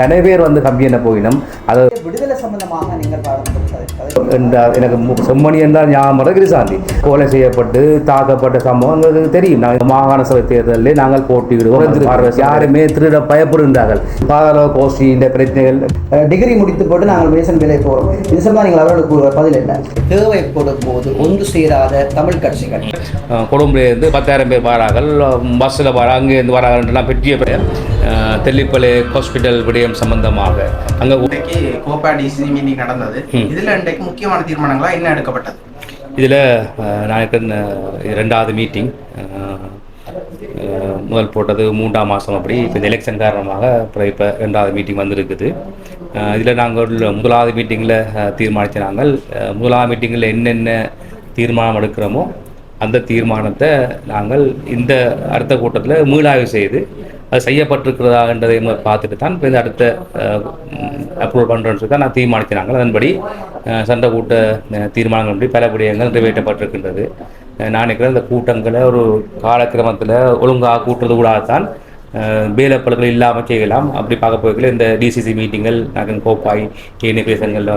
கன பேர் வந்து கம்பி என்ன போயினும் அது விடுதலை சம்பந்தமாக நீங்கள் பாடம் என்றால் எனக்கு செம்மணி என்றால் ஞாபகம் கிருசாந்தி. கொலை செய்யப்பட்டு தாக்கப்பட்ட சம்பவம் எங்களுக்கு தெரியும். நாங்கள் மாகாண சபை தேர்தலில் நாங்கள் போட்டியிடுவோம். யாருமே திருட பயப்படுகின்றார்கள். பாதாள கோஷ்டி இந்த பிரச்சனைகள். டிகிரி முடித்து போட்டு நாங்கள் மேசன் வேலை போகிறோம் இது சம்பந்தம் நீங்கள் அவர்களுக்கு பதில் என்ன? தேவைப்படும் போது ஒன்று சேராத தமிழ் கட்சிகள். கொழும்புலேருந்து பத்தாயிரம் பேர் வரார்கள். பஸ்ஸில் வர அங்கேருந்து வராங்கன்றலாம் பெரிய பெயர். அஹ், தெல்லிப்பளை ஹாஸ்பிட்டல் விடயம் சம்பந்தமாக அங்கே கோப்பா டிசிசி மீட்டிங் நடந்தது. இதுல இன்றைக்கு முக்கியமான தீர்மானங்களா என்ன எடுக்கப்பட்டது? இதில் நாளைக்கு ரெண்டாவது மீட்டிங் முதல் போட்டது மூன்றாம் மாதம் அப்படி. இப்போ இந்த எலெக்ஷன் காரணமாக அப்புறம் இப்போ ரெண்டாவது மீட்டிங் வந்திருக்குது. இதில் நாங்கள் முதலாவது மீட்டிங்கில் தீர்மானித்த நாங்கள் முதலாவது மீட்டிங்கில் என்னென்ன தீர்மானம் எடுக்கிறோமோ அந்த தீர்மானத்தை நாங்கள் இந்த அடுத்த கூட்டத்தில் மீளாய்வு செய்து அது செய்யப்பட்டிருக்கிறதா என்றதை பார்த்துட்டு தான் இப்போ இந்த அடுத்த அப்ரூவல் பண்ணுறோன்னு சொல்லி தான் நான் தீர்மானிக்கிறாங்க. அதன்படி சண்டை கூட்ட தீர்மானங்கள் படி பல விடயங்கள் நிறைவேற்றப்பட்டிருக்கின்றது. நான் நினைக்கிறேன் இந்த கூட்டங்களை ஒரு காலக்கிரமத்தில் ஒழுங்காக கூட்டுறது கூடாதான் வேலைப்பழுக்கள் இல்லாமல் செய்யலாம். அப்படி பார்க்க போய்க்கல இந்த டிசிசி மீட்டிங்கள் நகன் கோப்பாய் ஏனைய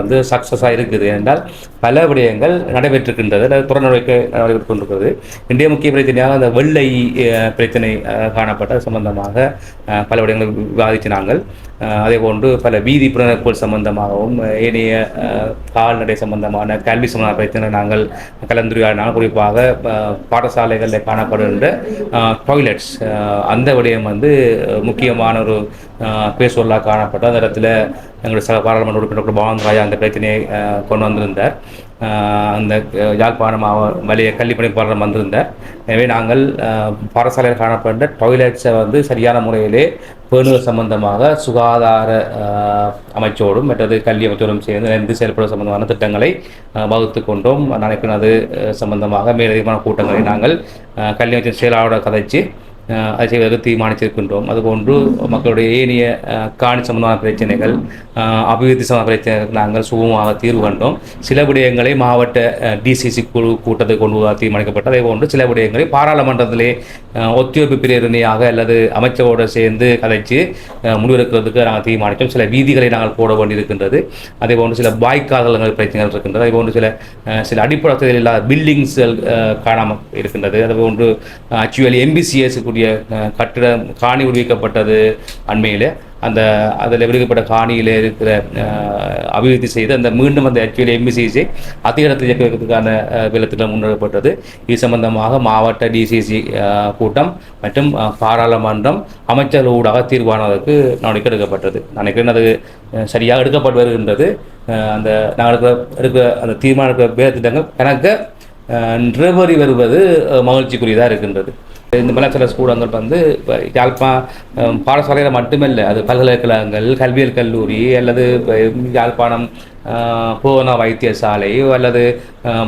வந்து சக்ஸஸாக இருக்குது. என்றால் பல விடயங்கள் நடைபெற்றிருக்கின்றது. அல்லது தொடர் வைக்க நடைபெற்று கொண்டிருக்கிறது இன்றைய முக்கிய பிரச்சனையாக அந்த வெள்ளை பிரச்சனை காணப்பட்ட சம்பந்தமாக பல விடயங்கள் விவாதித்து நாங்கள் அதே போன்று பல வீதி புலனப்போல் சம்பந்தமாகவும் ஏனைய கால்நடை சம்பந்தமான கல்வி சம்பந்தமான பிரச்சனை நாங்கள் கலந்துரையாடினால் குறிப்பாக பாடசாலைகளில் காணப்படுகின்ற டாய்லெட்ஸ் அந்த விடயம் வந்து முக்கியமான ஒரு பேசொல்லாக காணப்பட்ட அந்த இடத்துல எங்களுடைய சக பாராளுமன்ற உறுப்பினர் டாக்டர் பவான் ராஜா அந்த பிரச்சனையை கொண்டு வந்திருந்தார். அந்த யாழ்ப்பாணம் வழியை கள்ளிப்பணி கல்வி வந்திருந்தார் எனவே நாங்கள் பாடசாலையில் காணப்பட்ட டாய்லெட்ஸை வந்து சரியான முறையிலே பேணுவது சம்பந்தமாக சுகாதார அமைச்சோடும் மற்றது கல்வி அமைச்சோடும் சேர்ந்து இணைந்து செயல்பட சம்பந்தமான திட்டங்களை வகுத்து கொண்டோம். நினைக்கிறேன் அது சம்பந்தமாக மேலதிகமான கூட்டங்களை நாங்கள் கல்வி அமைச்சர் செயலாளரோட கதைச்சு அதை செய்வதற்கு தீர்மானித்திருக்கின்றோம் அதுபோன்று மக்களுடைய ஏனைய காணி சம்பந்தமான பிரச்சனைகள் அபிவிருத்தி சம்பந்த பிரச்சனைகள் நாங்கள் சுகமாக தீர்வு கண்டோம். சில விடயங்களை மாவட்ட டிசிசி குழு கூட்டத்தை கொண்டு வர தீர்மானிக்கப்பட்டது. அதே போன்று சில விடயங்களை பாராளுமன்றத்திலே அஹ், ஒத்துழைப்பு பிரேரணையாக அல்லது அமைச்சரோடு சேர்ந்து கதைச்சு முடிவெடுக்கிறதுக்கு நாங்கள் தீர்மானித்தோம் சில வீதிகளை நாங்கள் போட வேண்டியிருக்கின்றது. அதே போன்று சில வாய்க்கால்கள் பிரச்சனைகள் இருக்கின்றது. அதே போன்று சில சில அடிப்படை வசதிகள் இல்லாத பில்டிங்ஸ்கள் காணாமல் இருக்கின்றது. அதே போன்று ஆக்சுவலி எம்பிசிஎஸ் கூடிய அஹ், கட்டிடம் காணி விடுவிக்கப்பட்டது அண்மையில். அந்த அதில் விடுவிக்கப்பட்ட காணியில் இருக்கிற அபிவிருத்தி செய்து அந்த மீண்டும் அந்த ஆக்சுவலி எம்பிசிசி அதிகாரத்தை இயக்க வைக்கிறதுக்கான அஹ், முன்னெடுக்கப்பட்டது. இது சம்பந்தமாக மாவட்ட டிசிசி கூட்டம் மற்றும் பாராளுமன்றம் அமைச்சர்கள் ஊடாக தீர்வானதற்கு நடவடிக்கை எடுக்கப்பட்டது. நினைக்கிறேன் அது சரியாக எடுக்கப்பட்டு வருகின்றது. அந்த நாங்கள் எடுக்கிற எடுக்கிற அந்த தீர்மானம் இருக்கிற வேலை திட்டங்கள் கணக்க நிறைவேறி வருவது மகிழ்ச்சிக்குரியதாக இருக்கின்றது. இந்த மலாச்சல கூடங்கள் வந்து இப்போ யாழ்ப்பா பாடசாலையில் மட்டுமில்லை அது பல்கலைக்கழகங்கள் கல்வியல் கல்லூரி அல்லது யாழ்ப்பாணம் போன வைத்தியசாலை அல்லது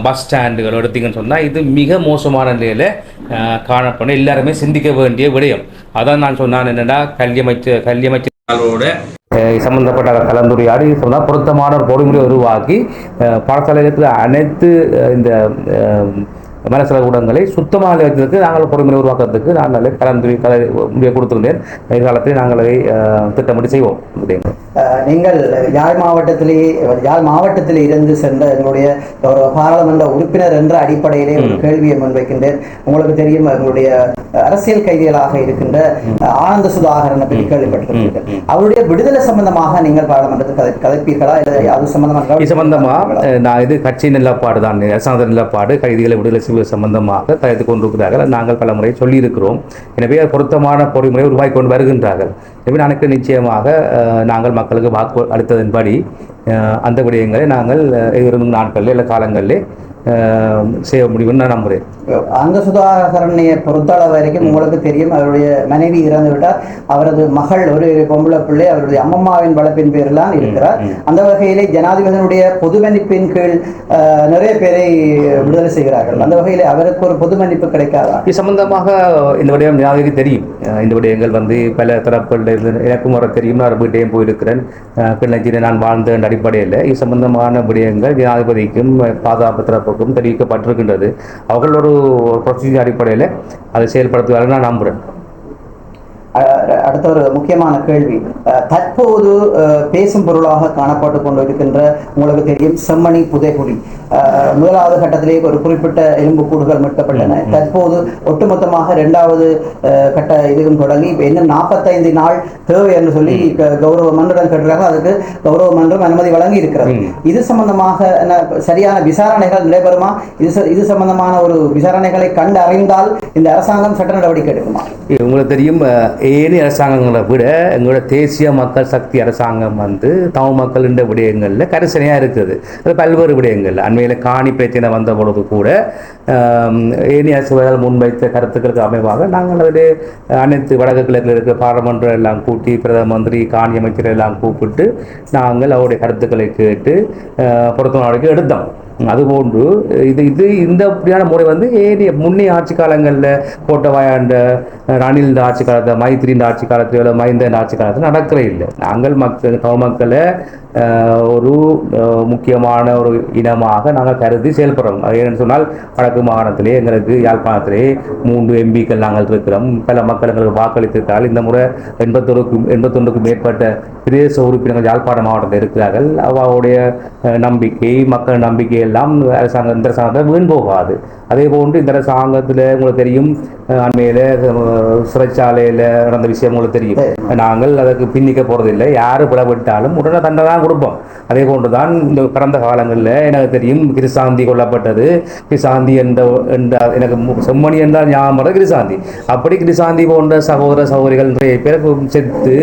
பஸ் ஸ்டாண்டுகள் எடுத்தீங்கன்னு சொன்னால் இது மிக மோசமான நிலையில் காணப்படும். எல்லாருமே சிந்திக்க வேண்டிய விடயம். அதான் நான் சொன்னான் என்னென்னா கல்வி அமைச்சர் கல்வி அமைச்சரோட சம்பந்தப்பட்ட கலந்துரையாடி சொன்னால் பொருத்தமான ஒரு பொறுமுறை உருவாக்கி அஹ், பாடசாலையில் இருக்கிற அனைத்து இந்த மனசல கூடங்களை சுத்தமாக வைக்கிறதுக்கு நாங்கள் பொறுமுறை உருவாக்குறதுக்கு நாங்கள் கலந்துரை கல முடிவை கொடுத்திருந்தேன். எதிர்காலத்தில் நாங்கள் அதை திட்டமிட்டு செய்வோம். நீங்கள் யாழ் மாவட்டத்திலே யாழ் மாவட்டத்தில் இருந்து சென்ற எங்களுடைய ஒரு பாராளுமன்ற உறுப்பினர் என்ற அடிப்படையிலே ஒரு கேள்வியை முன்வைக்கின்றேன். உங்களுக்கு தெரியும் எங்களுடைய அரசியல் கைதிகளாக இருக்கின்ற ஆனந்த சுதாகரனை பற்றி கேள்விப்பட்டிருக்கிறீர்கள். அவருடைய விடுதலை சம்பந்தமாக நீங்கள் பாராளுமன்றத்தில் கதை கதைப்பீர்களா? இல்லை அது சம்பந்தமாக சம்பந்தமா? நான் இது கட்சி நிலப்பாடு தான். அரசாங்க நிலப்பாடு கைதிகளை விடுதலை செய்வது சம்பந்தமாக தயாரித்து கொண்டிருக்கிறார்கள். நாங்கள் பல முறை சொல்லியிருக்கிறோம். எனவே பொருத்தமான பொறிமுறை உருவாக்கி கொண்டு வருகின்றார்கள். எனவே நாளைக்கு நிச்சயமாக நாங்கள் மக்களுக்கு வாக்கு அளித்ததன்படி அந்த விடயங்களை நாங்கள் அஹ், எதிர்வரும் நாட்களில் இல்லை காலங்களிலே செய்ய முடியும்னு நான் நம்புகிறேன் அந்த சுதாகரனையை பொறுத்தளவு வரைக்கும் உங்களுக்கு தெரியும் அவருடைய மனைவி இறந்து விட்டார் அவரது மகள் ஒரு பொம்பளை பிள்ளை அவருடைய அம்மம்மாவின் வளர்ப்பின் பேரில் தான் இருக்கிறார் அந்த வகையிலே ஜனாதிபதியினுடைய பொது மன்னிப்பின் கீழ் நிறைய பேரை விடுதலை செய்கிறார்கள். அந்த வகையிலே அவருக்கு ஒரு பொது மன்னிப்பு கிடைக்காதா? இது சம்பந்தமாக இந்த விடயம் ஞாபகம் தெரியும். இந்த விடயங்கள் வந்து பல தரப்புகளில் இருந்து எனக்கும் வர தெரியும். நான் வீட்டையும் போயிருக்கிறேன். அஹ் கிளிநொச்சியில் நான் வாழ்ந்த அடிப்படையில். இது சம்பந்தமான விடயங்கள் ஜனாதிபதிக்கும் பாதுகாப்பு தரப்புக்கும் தெரிவிக்கப்பட்டிருக்கின்றது. அவர்கள் ஒரு ப்ரொசீஜர் அடிப்படையில் அதை செயல்படுத்துவார்கள் நான் நம்புகிறேன் அடுத்த ஒரு முக்கியமான கேள்வி. தற்போது பேசும் பொருளாக காணப்பட்டு கொண்டிருக்கின்ற உங்களுக்கு தெரியும் செம்மணி புதைகுழி. அஹ், முதலாவது கட்டத்திலே ஒரு குறிப்பிட்ட எலும்புக்கூடுகள் மீட்கப்பட்டன தற்போது ஒட்டுமொத்தமாக இரண்டாவது கட்ட இதுவும் தொடங்கி இப்ப இன்னும் நாற்பத்தைந்து நாள் தேவை என்று சொல்லி கௌரவ மன்றிடம் கேட்டிருக்காங்க அதுக்கு கௌரவ மன்றம் அனுமதி வழங்கி இருக்கிறது இது சம்பந்தமாக என்ன சரியான விசாரணைகள் நடைபெறுமா? இது இது சம்பந்தமான ஒரு விசாரணைகளை கண்டு அறிந்தால் இந்த அரசாங்கம் சட்ட நடவடிக்கை எடுக்குமா? உங்களுக்கு தெரியும் அஹ், அரசாங்கங்களை விட எங்களோட தேசிய மக்கள் சக்தி அரசாங்கம் வந்து தமிழ் மக்களின் விடயங்களில் கரிசனையாக இருக்குது. அது பல்வேறு விடயங்கள். அண்மையில் காணி பிரச்சனை வந்த பொழுது கூட ஏனி ஏனைய அரசுகள் முன்வைத்த கருத்துக்களுக்கு அமைவாக நாங்கள் அதில் அனைத்து வடக்கு கிழக்கில் இருக்கிற பாராளுமன்றம் எல்லாம் கூட்டி பிரதம மந்திரி காணி அமைச்சர் எல்லாம் கூப்பிட்டு நாங்கள் அவருடைய கருத்துக்களை கேட்டு அஹ், பொருத்த நடவடிக்கை எடுத்தோம். அதுபோன்று இது இது இந்த அப்படியான முறை வந்து ஏறிய முன்னைய ஆட்சி காலங்களில் கோட்டவாயாண்ட ரணில் இந்த ஆட்சி காலத்தில் மைத்திரி இந்த ஆட்சி காலத்தில் இல்லை இந்த ஆட்சி காலத்தில் நடக்கிற இல்லை. நாங்கள் மக்கள் தமிழ் மக்களை ஒரு முக்கியமான ஒரு இனமாக நாங்கள் கருதி செயல்படுறோம். ஏன்னு சொன்னால் வடக்கு மாகாணத்திலே எங்களுக்கு யாழ்ப்பாணத்திலே மூன்று எம்பிக்கள் நாங்கள் இருக்கிறோம். பல மக்கள் எங்களுக்கு வாக்களித்திருக்கால் இந்த முறை எண்பத்தொருக்கும் எண்பத்தொன்றுக்கும் மேற்பட்ட பிரதேச உறுப்பினர்கள் யாழ்ப்பாண மாவட்டத்தில் இருக்கிறார்கள். அவருடைய நம்பிக்கை மக்கள் நம்பிக்கை எல்லாம் அரசாங்கம் இந்த அரசாங்கத்தில் வீண் போகாது. அதே போன்று இந்த அரசாங்கத்தில் உங்களுக்கு தெரியும் அண்மையில சிறைச்சாலையில் நடந்த விஷயம் உங்களுக்கு தெரியும். நாங்கள் அதற்கு பின்னிக்க போறதில்லை. யார் பிளவிட்டாலும் உடனே தண்டனை தான் கொடுப்போம். அதே போன்று தான் இந்த கடந்த காலங்களில் எனக்கு தெரியும் கிருசாந்தி கொல்லப்பட்டது. கிருசாந்தி என்ற என்ற எனக்கு செம்மணி என்றால் ஞாபகம் வர கிருசாந்தி. அப்படி கிருசாந்தி போன்ற சகோதர சகோதரிகள் நிறைய பேர் செத்து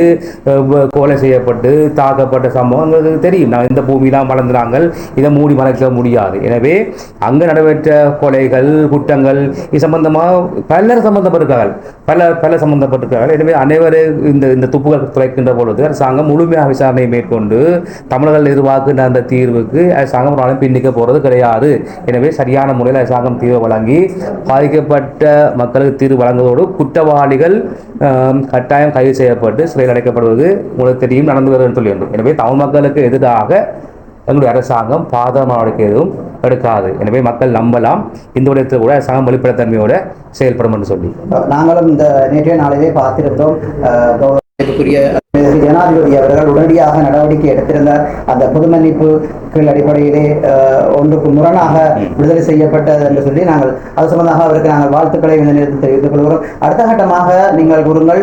கொலை செய்யப்பட்டு தாக்கப்பட்ட சம்பவம் எங்களுக்கு தெரியும். நான் இந்த பூமியெல்லாம் வளர்ந்துறாங்க இதை மூடி மறைக்க முடியாது. எனவே அங்கு நடைபெற்ற கொலைகள் குற்றங்கள் இது சம்பந்தமாக பலர் சம்பந்தப்பட்டிருக்கார்கள். பல பல சம்பந்தப்பட்டிருக்கார்கள். எனவே அனைவரும் இந்த இந்த துப்புகள் துளைக்கின்ற பொழுது அரசாங்கம் முழுமையாக விசாரணை மேற்கொண்டு தமிழர்கள் எதிர்பார்க்கின்ற அந்த தீர்வுக்கு அரசாங்கம் ஒரு நாளும் பின்னிக்க போகிறது கிடையாது. எனவே சரியான முறையில் அரசாங்கம் தீர்வை வழங்கி பாதிக்கப்பட்ட மக்களுக்கு தீர்வு வழங்குவதோடு குற்றவாளிகள் கட்டாயம் கைது செய்யப்பட்டு சிறையில் அடைக்கப்படுவது உங்களுக்கு தெரியும் நடந்து வருகிறது சொல்லி வேண்டும் எனவே தமிழ் மக்களுக்கு எதிராக எங்களுடைய அரசாங்கம் பாதக நடவடிக்கை எதுவும் எடுக்காது. எனவே மக்கள் நம்பலாம். இந்த விடயத்தில் கூட அரசாங்கம் வெளிப்படைத்தன்மையோட செயல்படும் என்று சொல்லி. நாங்களும் இந்த நேற்றைய நாளிலே பார்த்திருந்தோம். இதற்கு ஜனாதிபதி அவர்கள் உடனடியாக நடவடிக்கை எடுத்திருந்தார். அந்த பொதுமன்னிப்பு கீழ் அடிப்படையிலே ஒன்றுக்கு முரணாக விடுதலை செய்யப்பட்டது என்று சொல்லி நாங்கள் அது சம்பந்தமாக அவருக்கு நாங்கள் வாழ்த்துக்களை இந்த நேரத்தில் தெரிவித்துக் கொள்கிறோம். அடுத்த கட்டமாக நீங்கள் கூறுங்கள்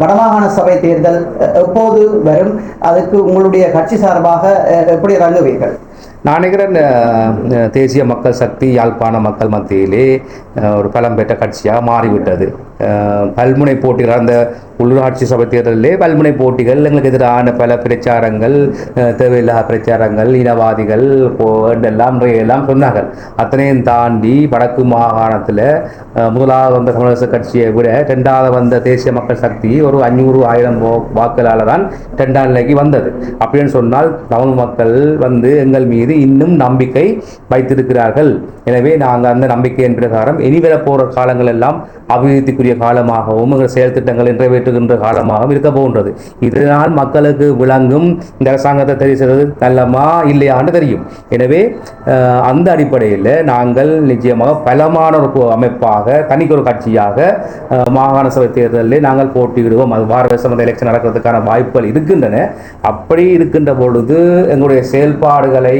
வடமாகாண சபை தேர்தல் எப்போது வரும்? அதுக்கு உங்களுடைய கட்சி சார்பாக எப்படி இறங்குவீர்கள்? நான் நினைக்கிறேன் தேசிய மக்கள் சக்தி யாழ்ப்பாண மக்கள் மத்தியிலே ஒரு பலம் பெற்ற கட்சியாக மாறிவிட்டது. அஹ், பல்முனை போட்டிகள் அந்த உள்ளூராட்சி சபை தேர்தலிலே பல்முனை போட்டிகள் எங்களுக்கு எதிரான பல பிரச்சாரங்கள் தேவையில்லாத பிரச்சாரங்கள் இனவாதிகள் போ- எல்லாம் சொன்னார்கள். அத்தனையும் தாண்டி வடக்கு மாகாணத்தில் முதலாவது வந்த தமிழரசு கட்சியை விட ரெண்டாவது வந்த தேசிய மக்கள் சக்தி ஒரு அஞ்சூறு ஆயிரம் வாக்குகளால் தான் ரெண்டாம் நிலைக்கு வந்தது. அப்படின்னு சொன்னால் தமிழ் மக்கள் வந்து எங்கள் மீது இன்னும் நம்பிக்கை வைத்திருக்கிறார்கள். எனவே நாங்கள் அந்த நம்பிக்கையின் பிரகாரம் இனி வரப்போகிற காலங்கள் எல்லாம் அபிவிருத்திக்குரிய காலமாகவும் எங்கள் செயல் திட்டங்களை நிறைவேற்றுகின்ற காலமாகவும் இருக்க போகின்றது. இதனால் மக்களுக்கு விளங்கும் இந்த அரசாங்கத்தை தெரிவு செய்வது நல்லமா இல்லையான்னு தெரியும். எனவே அந்த அடிப்படையில் நாங்கள் நிச்சயமாக பலமான ஒரு அமைப்பாக தனிக்கு கட்சியாக மாகாண சபை தேர்தலில் நாங்கள் போட்டியிடுவோம். அது வார வருஷம் அந்த எலெக்ஷன் நடக்கிறதுக்கான வாய்ப்புகள் இருக்கின்றன. அப்படி இருக்கின்ற பொழுது எங்களுடைய செயல்பாடுகளை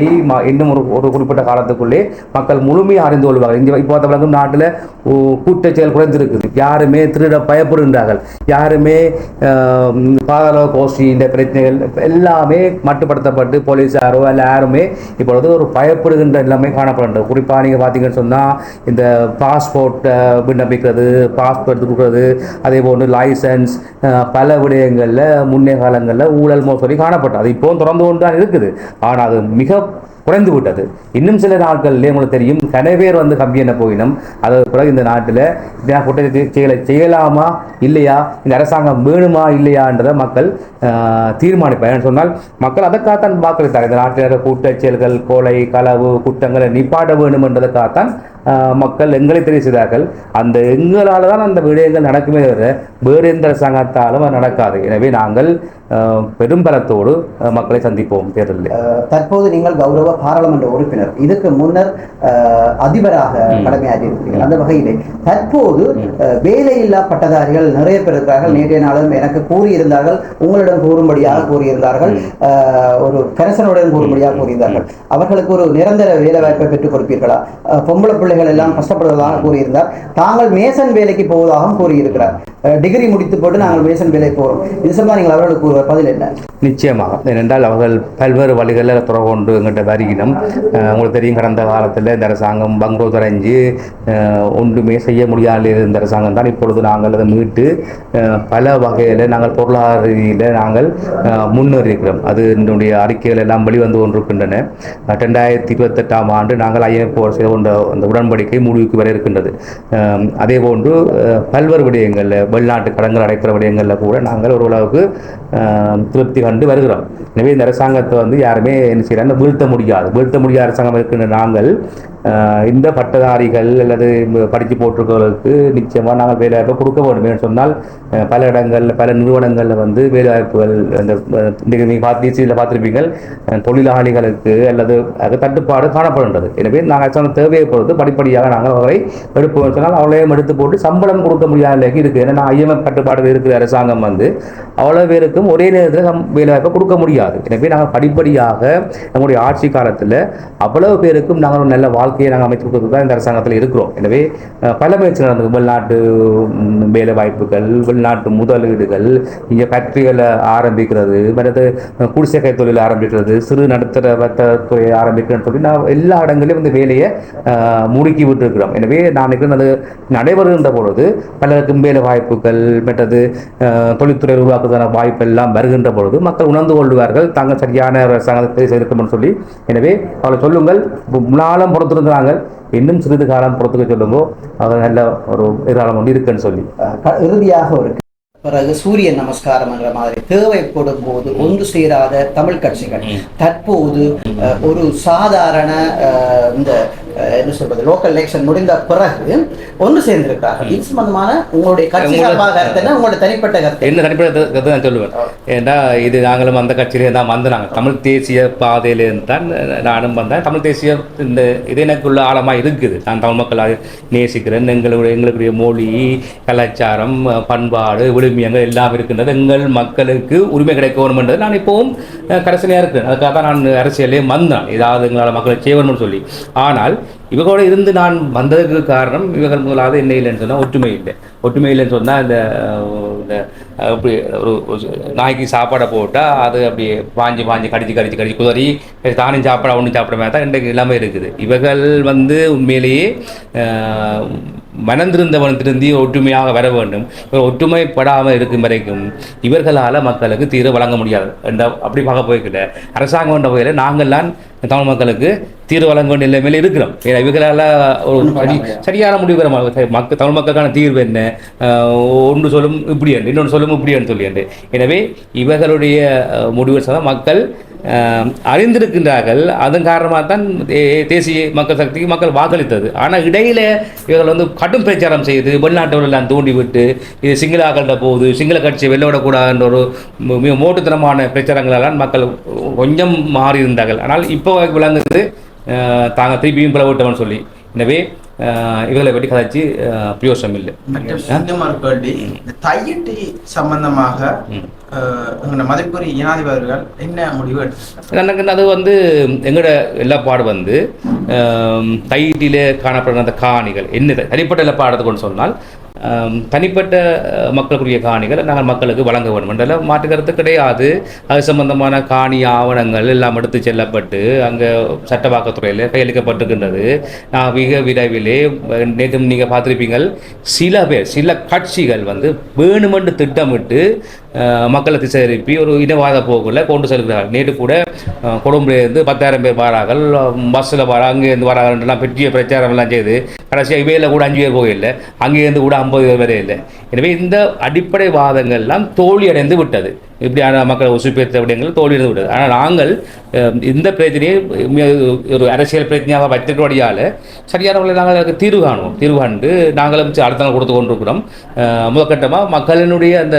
இன்னும் ஒரு ஒரு குறிப்பிட்ட காலத்துக்குள்ளே மக்கள் முழுமையாக அறிந்து கொள்வார்கள். இங்கே இப்போ வழங்கும் நாட்டில் கூட்டச் செயல் குறைந்திருக்குது யாருமே திருட பயப்படுகின்றார்கள். யாருமே எல்லாருமே பாதாள கோஷ்டி இந்த பிரச்சனைகள் எல்லாமே மட்டுப்படுத்தப்பட்டு போலீஸாரோ அல்ல யாருமே இப்பொழுது ஒரு பயப்படுகின்ற எல்லாமே காணப்படுகின்றது. குறிப்பாக நீங்கள் பார்த்தீங்கன்னு சொன்னால் இந்த பாஸ்போர்ட்டை விண்ணப்பிக்கிறது பாஸ்போர்ட் கொடுக்குறது அதே போன்று லைசன்ஸ் பல விடயங்களில் முன்னே காலங்களில் ஊழல் மோசடி காணப்பட்டது. அது இப்போவும் தொடர்ந்து கொண்டு தான் இருக்குது. ஆனால் அது மிக குறைந்து விட்டது. இன்னும் சில நாட்களிலே உங்களுக்கு தெரியும். கனவேர் வந்து கம்பி என்ன போயினும் அதற்கு பிறகு இந்த நாட்டில் குற்றத்தை செயலை செய்யலாமா இல்லையா இந்த அரசாங்கம் வேணுமா இல்லையான்றதை மக்கள் தீர்மானிப்பார் சொன்னால் மக்கள் அதற்காகத்தான் வாக்களித்தார் இந்த நாட்டில் கூட்டச் செயல்கள் கொலை களவு குற்றங்களை நிப்பாட்ட வேண்டும் என்றதற்காகத்தான் மக்கள் எங்களை தெரிவு செய்தார்கள் அந்த எங்களால் தான் அந்த விடயங்கள் நடக்குமே தவிர வேறு எந்த அரசாங்கத்தாலும் அது நடக்காது. எனவே நாங்கள் பெரும்பலத்தோடு மக்களை சந்திப்போம் தேர்தலில். தற்போது நீங்கள் கௌரவ பாராளுமன்ற உறுப்பினர். இதுக்கு முன்னர் அதிபராக கடமையாற்றி இருக்கிறீர்கள் அந்த வகையிலே தற்போது வேலையில்லா பட்டதாரிகள் நிறைய பேர் இருக்கிறார்கள். நேற்றைய நாளும் எனக்கு கூறியிருந்தார்கள். உங்களிடம் கூறும்படியாக கூறியிருந்தார்கள். ஒரு கரசனுடன் கூறும்படியாக கூறியிருந்தார்கள். அவர்களுக்கு ஒரு நிரந்தர வேலை வாய்ப்பை பெற்றுக் கொடுப்பீர்களா? பொம்பளை பிள்ளைகள் எல்லாம் கஷ்டப்படுவதாக கூறியிருந்தார். தாங்கள் மேசன் வேலைக்கு போவதாகவும் கூறியிருக்கிறார். டிகிரி முடித்து போட்டு நாங்கள் மேசன் வேலை போகிறோம் இது சம்பந்தமா நீங்கள் அவர்களுக்கு ஒரு பதில் என்ன? நிச்சயமாக. ஏனென்றால் அவர்கள் பல்வேறு வழிகளில் துறை கொண்டு எங்கிட்ட வருகினோம் உங்களுக்கு தெரியும் கடந்த காலத்தில் இந்த அரசாங்கம் பங்கோ துறைஞ்சு ஒன்றுமே செய்ய முடியாத இருந்த அரசாங்கம் தான் இப்பொழுது நாங்கள் அதை மீட்டு பல வகையில் நாங்கள் பொருளாதார ரீதியில் நாங்கள் முன்னேறியிருக்கிறோம். அது என்னுடைய அறிக்கைகள் எல்லாம் வெளிவந்து கொண்டிருக்கின்றன. ரெண்டாயிரத்தி இருபத்தெட்டாம் ஆண்டு நாங்கள் ஐஎஃப் செய்த கொண்ட அந்த உடன்படிக்கை முடிவுக்கு வர இருக்கின்றது. அதே போன்று பல்வேறு விடயங்களில் வெளிநாட்டு கடன்கள் அடைக்கிற விடயங்களில் கூட நாங்கள் ஓரளவுக்கு திருப்தி கண்டு வருகிறோம். எனவே இந்த அரசாங்கத்தை வந்து யாருமே என்ன செய்யறாங்க வீழ்த்த முடியாது. வீழ்த்த முடியாத அரசாங்கம் இருக்கின்ற நாங்கள் இந்த பட்டதாரிகள் அல்லது படித்து போட்டிருக்கவர்களுக்கு நிச்சயமாக நாங்கள் வேலைவாய்ப்பை கொடுக்க வேண்டும். என்று சொன்னால் பல இடங்களில் பல நிறுவனங்களில் வந்து வேலைவாய்ப்புகள் அந்த நீங்கள் பார்த்து டிசியில் பார்த்துருப்பீங்கள் தொழிலாளிகளுக்கு அல்லது அது தட்டுப்பாடு காணப்படுகின்றது. எனவே நாங்கள் அரசாங்கம் தேவையை பொறுத்து படிப்படியாக நாங்கள் அவரை எடுப்போம். சொன்னால் அவளையும் எடுத்து போட்டு சம்பளம் கொடுக்க முடியாத நிலைக்கு இருக்குது ஏன்னா ஐஎம்எஃப் கட்டுப்பாடு இருக்கிற அரசாங்கம் வந்து. அவ்வளோ பேருக்கும் ஒரே நேரத்தில் சம் வேலைவாய்ப்பை கொடுக்க முடியாது. எனவே நாங்கள் படிப்படியாக நம்முடைய ஆட்சி காலத்தில் அவ்வளவு பேருக்கும் நாங்கள் ஒரு நல்ல வாழ்க்கையை நாங்கள் அமைத்து கொடுத்து தான் இந்த அரசாங்கத்தில் இருக்கிறோம். எனவே பல முயற்சி நடந்தது வெளிநாட்டு வேலைவாய்ப்புகள் வெளிநாட்டு முதலீடுகள் இங்கே ஃபேக்ட்ரிகளை ஆரம்பிக்கிறது மற்றது குடிசைக்கை தொழில் ஆரம்பிக்கிறது சிறு நடுத்தர வர்த்தகத்துறையை ஆரம்பிக்கிறேன்னு சொல்லி நான் எல்லா இடங்களிலும் இந்த வேலையை முடுக்கி விட்டுருக்கிறோம். எனவே நான் நினைக்கிறேன் அது நடைபெறுகின்ற பொழுது பலருக்கும் வேலை வாய்ப்புகள் மற்றது தொழில்துறை உருவாக்குவதான வாய்ப்பு எல்லாம் வருகின்ற பொழுது மக்கள் உணர்ந்து கொள்வார்கள் தாங்கள் சரியான அரசாங்கத்தை செய்திருக்கணும்னு சொல்லி. எனவே அவளை சொல்லுங்கள் முன்னாலும் பொறுத்திருக்கிறாங்க இன்னும் சிறிது காலம் பொறுத்துக்க சொல்லுங்க அவர் நல்ல ஒரு எதிர்காலம் ஒன்று இருக்குன்னு சொல்லி. இறுதியாக ஒரு பிறகு சூரிய நமஸ்காரம் என்ற மாதிரி தேவைப்படும் போது ஒன்று சேராத தமிழ் கட்சிகள் தற்போது ஒரு சாதாரண இந்த என்ன சொல்றது லோக்கல் எலெக்ஷன் முடிந்த பிறகு ஒன்று சேர்ந்திருக்கிறார்கள். இது சம்பந்தமான உங்களுடைய கட்சி உங்களோட- சார்பாக கருத்து என்ன? உங்களுடைய தனிப்பட்ட கருத்து என்ன தனிப்பட்ட கருத்து? நான் சொல்லுவேன். ஏன்னா இது நாங்களும் அந்த கட்சியிலே தான் வந்தாங்க தமிழ் தேசிய பாதையிலேருந்து தான் நானும் வந்தேன் தமிழ் தேசிய இந்த இது எனக்குள்ள ஆழமாக இருக்குது. நான் தமிழ் மக்களை நேசிக்கிறேன். எங்களுடைய எங்களுடைய மொழி கலாச்சாரம் பண்பாடு விழுமியங்கள் எல்லாம் இருக்கின்றது. எங்கள் மக்களுக்கு உரிமை கிடைக்க வேணும்ன்றது நான் இப்போவும் கடைசியாக இருக்கிறேன். அதுக்காக தான் நான் அரசியலே வந்தேன். ஏதாவது எங்களால் மக்களை செய்யணும்னு சொல்லி. ஆனால் இவங்களோட இருந்து நான் வந்ததுக்கு காரணம் இவர்கள் முதலாவது என்ன இல்லைன்னு சொன்னால் ஒற்றுமை இல்லை. ஒற்றுமை இல்லைன்னு சொன்னால் இந்த இந்த இப்படி ஒரு நாய்க்கு சாப்பாடை போட்டால் அது அப்படி பாஞ்சு பாஞ்சு கடிச்சு கடிச்சு கடிச்சு குதறி தானும் சாப்பிட ஒன்றும் சாப்பிட மாதிரி தான் இன்றைக்கு எல்லாமே இருக்குது. இவர்கள் வந்து உண்மையிலேயே மணந்திருந்தவன் திருந்தி ஒற்றுமையாக வர வேண்டும். இவர் ஒற்றுமைப்படாமல் இருக்கும் வரைக்கும் இவர்களால் மக்களுக்கு தீர்வு வழங்க முடியாது. என்ற அப்படி பார்க்க போய்கிட்ட அரசாங்கம் என்ற வகையில் நாங்கள்லாம் தமிழ் மக்களுக்கு தீர்வு வழங்க வேண்டிய நிலைமையில் இருக்கிறோம். ஏன்னா இவர்களால் ஒரு சரி சரியான முடிவு மக்கள் தமிழ் மக்களுக்கான தீர்வு என்ன? ஒன்று சொல்லும் இப்படி என்று இன்னொன்று சொல்லும் இப்படி என்று சொல்லி என்று எனவே இவர்களுடைய முடிவு சொன்னால் மக்கள் அறிந்திருக்கின்றார்கள். அதன் காரணமாக தான் தே- தேசிய மக்கள் சக்திக்கு மக்கள் வாக்களித்தது. ஆனால் இடையில் இவர்கள் வந்து கடும் பிரச்சாரம் செய்து வெளிநாட்டவர்களெல்லாம் தூண்டிவிட்டு இது சிங்கள போகுது சிங்கள கட்சியை வெளில விடக்கூடாதுன்ற ஒரு மிக மோட்டுத்தனமான பிரச்சாரங்களெல்லாம் மக்கள் கொஞ்சம் மாறி இருந்தார்கள் ஆனால் இப்போ விளங்குது தாங்க திருப்பியும் பிளவுட்டவன் சொல்லி. எனவே இவர்களை பற்றி கதைச்சு பிரயோசனம் இல்லை கேள்வி இந்த தையிட்டி சம்பந்தமாக மதிப்புரிய ஜனாதிபதிகள் என்ன முடிவு எனக்கு அது வந்து எங்களோட எல்லாப்பாடு வந்து ஆம், தையிட்டிலே காணப்படுற அந்த காணிகள் என்ன தனிப்பட்ட எல்லாப்பாடு கொண்டு சொன்னால் தனிப்பட்ட மக்களுக்குரிய காணிகளை நாங்கள் மக்களுக்கு வழங்க வேண்டும். என்றெல்லாம் மாற்று கருத்து கிடையாது அது சம்பந்தமான காணி ஆவணங்கள் எல்லாம் எடுத்து செல்லப்பட்டு அங்கே சட்டவாக்கத்துறையில் கையளிக்கப்பட்டிருக்கின்றது. நான் மிக விரைவிலே நேற்று நீங்கள் பார்த்துருப்பீங்கள் சில பேர் சில கட்சிகள் வந்து வேணுமென்று திட்டமிட்டு மக்களுக்கு மக்களை ஒரு இனவாத போக்கில் கொண்டு செல்கிறார்கள். நேற்று கூட கொழும்புலேருந்து பத்தாயிரம் பேர் வராங்கள் பஸ்ஸில் வர அங்கேருந்து வராங்கன்றலாம் பெரிய பிரச்சாரம்லாம் செய்து கடைசியாக இவையில் கூட அஞ்சு பேர் போகல அங்கேருந்து கூட ஐம்பது பேர் வரையில்லை இல்லை எனவே இந்த அடிப்படை வாதங்கள்லாம் தோல்வி அடைந்து விட்டது. இப்படியான மக்களை உசுப்பேற்ற விடயங்கள் தோல்வியிருந்து விடுது ஆனால் நாங்கள் இந்த பிரச்சனையை ஒரு அரசியல் பிரச்சனையாக வைத்திருக்கிறபடியால் சரியான முறையில் நாங்கள் தீர்வு காணுவோம். தீர்வு காண்டு நாங்களும் சரி, கொடுத்து கொண்டிருக்கிறோம். முதற்கட்டமாக மக்களினுடைய அந்த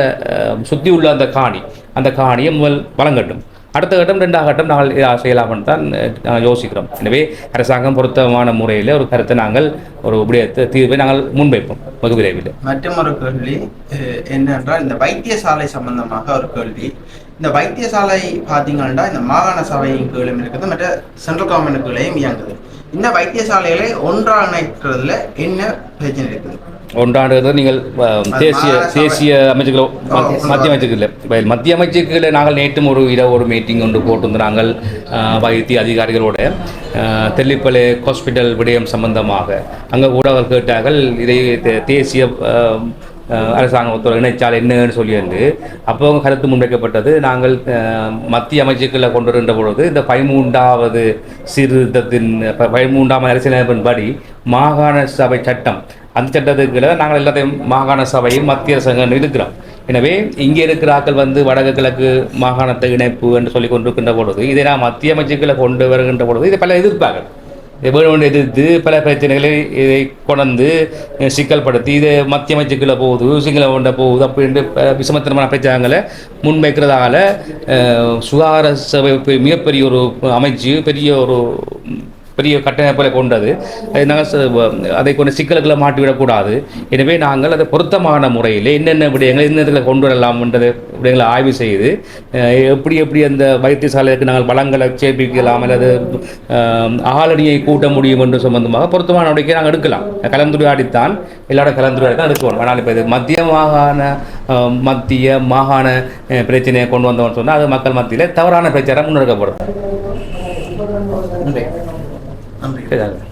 சுற்றி உள்ள அந்த காணி அந்த காணியை முதல் வழங்கட்டும் அடுத்த கட்டம் ரெண்டாம் கட்டம் நாங்கள் செய்யலாம்னு தான் நாங்கள் யோசிக்கிறோம். எனவே அரசாங்கம் பொருத்தமான முறையில் ஒரு கருத்தை நாங்கள் ஒரு விடயத்தை தீர்வை நாங்கள் முன்வைப்போம். வெகு விரைவில். மற்றும் ஒரு கேள்வி என்னென்றால் இந்த வைத்தியசாலை சம்பந்தமாக ஒரு கேள்வி. இந்த வைத்தியசாலை பார்த்தீங்கன்னா இந்த மாகாண சபையின் கீழும் இருக்குது மற்ற சென்ட்ரல் கவர்மெண்ட் கீழையும் இயங்குது. இந்த வைத்தியசாலைகளை ஒன்றாக இணைக்கிறதுல என்ன பிரச்சனை இருக்குது? ஒன்றாண்டுகிறது. நீங்கள் தேசிய. தேசிய அமைச்சுக்களோ மத்திய ஆ, மத்திய அமைச்சுக்கள் நாங்கள் நேற்றும் ஒரு இரவு ஒரு மீட்டிங் ஒன்று போட்டிருந்து நாங்கள் வைத்திய அதிகாரிகளோட தெல்லிப்பளை ஹாஸ்பிட்டல் விடயம் சம்பந்தமாக. அங்கே அவர் கேட்டார்கள் இதை தேசிய அரசாங்கத்தோட இணைச்சால் என்னன்னு சொல்லி வந்து அப்போ கருத்து முன்வைக்கப்பட்டது. நாங்கள் மத்திய அமைச்சுக்களை கொண்டு வருகின்ற பொழுது இந்த பதிமூன்றாவது சீர்திருத்தத்தின் பதிமூன்றாம் அரசியலமைப்பின் படி மாகாண சபை சட்டம் அந்த சட்டத்துக்குள்ள நாங்கள் எல்லாத்தையும் மாகாண சபையும் மத்திய அரசாங்கம் இருக்கிறோம். எனவே இங்கே இருக்கிற ஆக்கள் வந்து வடக்கு கிழக்கு மாகாணத்தை இணைப்பு என்று சொல்லி கொண்டிருக்கின்ற பொழுது இதை நான் மத்திய அமைச்சுக்களை கொண்டு வருகின்ற பொழுது இதை பல எதிர்ப்பார்கள். இதை வேணும் எதிர்த்து பல பிரச்சனைகளை இதை கொண்டு சிக்கல்படுத்தி இது மத்திய அமைச்சுக்களை போகுது சிங்கள கொண்ட போகுது அப்படின்ட்டு ப- விசமத்தனமான பிரச்சாரங்களை முன்வைக்கிறதால சுகாதார சபை மிகப்பெரிய ஒரு அமைச்சு பெரிய ஒரு பெரிய கட்டமைப்புகளை கொண்டது. நாங்கள் அதை கொண்டு சிக்கல்களை மாட்டிவிடக்கூடாது. எனவே நாங்கள் அதை பொருத்தமான முறையில் என்னென்ன விடயங்கள் என்னென்ன கொண்டு வரலாம்ன்றதை விடயங்களை ஆய்வு செய்து எப்படி எப்படி அந்த வைத்தியசாலைக்கு நாங்கள் வளங்களை சேர்ப்பிக்கலாம் அல்லது ஆளணியை கூட்ட முடியும் என்று சம்பந்தமாக பொருத்தமான நடவடிக்கை நாங்கள் எடுக்கலாம். கலந்துரையாடித்தான் எல்லாரும் கலந்துரையாடி தான் எடுக்கணும். ஆனால் இப்போ இது மத்திய மாகாண மத்திய மாகாண பிரச்சனையை கொண்டு வந்தோம்னு சொன்னால் அது மக்கள் மத்தியில் தவறான பிரச்சாரம் முன்னெடுக்கப்படும். நன்றி சரி